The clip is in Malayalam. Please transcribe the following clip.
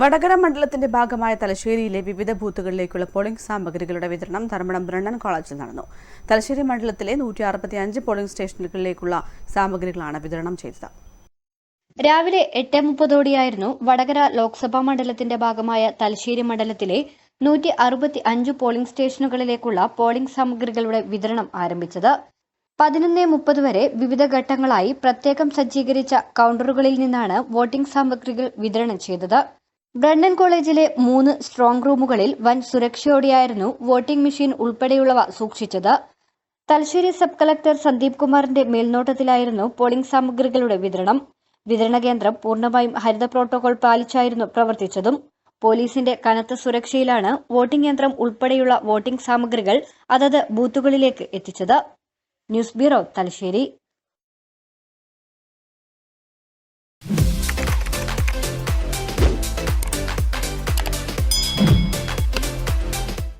വടകര മണ്ഡലത്തിന്റെ ഭാഗമായ തലശ്ശേരിയിലെ വിവിധ ബൂത്തുകളിലേക്കുള്ള പോളിംഗ് സാമഗ്രികളുടെ വിതരണം ധർമ്മടം ബ്രണ്ണൻ കോളേജിൽ നടന്നു. തലശ്ശേരി മണ്ഡലത്തിലെ നൂറ്റി അറുപത്തി അഞ്ച് പോളിംഗ് സ്റ്റേഷനുകളിലേക്കുള്ള സാമഗ്രികളാണ് വിതരണം ചെയ്തത്. രാവിലെ എട്ട് മുപ്പതോടെയായിരുന്നു വടകര ലോക്സഭാ മണ്ഡലത്തിന്റെ ഭാഗമായ തലശ്ശേരി മണ്ഡലത്തിലെ നൂറ്റി അറുപത്തി അഞ്ച് പോളിംഗ് സ്റ്റേഷനുകളിലേക്കുള്ള പോളിംഗ് സാമഗ്രികളുടെ വിതരണം ആരംഭിച്ചത്. പതിനൊന്ന് മുപ്പത് വരെ വിവിധ ഘട്ടങ്ങളായി പ്രത്യേകം സജ്ജീകരിച്ച കൌണ്ടറുകളിൽ നിന്നാണ് വോട്ടിംഗ് സാമഗ്രികൾ വിതരണം ചെയ്തത്. ബ്രണ്ണൻ കോളേജിലെ മൂന്ന് സ്ട്രോങ് റൂമുകളിൽ വൻ സുരക്ഷയോടെയായിരുന്നു വോട്ടിംഗ് മെഷീൻ ഉൾപ്പെടെയുള്ളവ സൂക്ഷിച്ചത്. തലശ്ശേരി സബ് കളക്ടർ സന്ദീപ് കുമാറിന്റെ മേൽനോട്ടത്തിലായിരുന്നു പോളിംഗ് സാമഗ്രികളുടെ വിതരണം. വിതരണ കേന്ദ്രം പൂർണമായും ഹരിത പ്രോട്ടോകോൾ പാലിച്ചായിരുന്നു പ്രവർത്തിച്ചതും. പോലീസിന്റെ കനത്ത സുരക്ഷയിലാണ് വോട്ടിംഗ് യന്ത്രം ഉൾപ്പെടെയുള്ള വോട്ടിംഗ് സാമഗ്രികൾ അതത് ബൂത്തുകളിലേക്ക് എത്തിച്ചത്. News bureau Thalassery.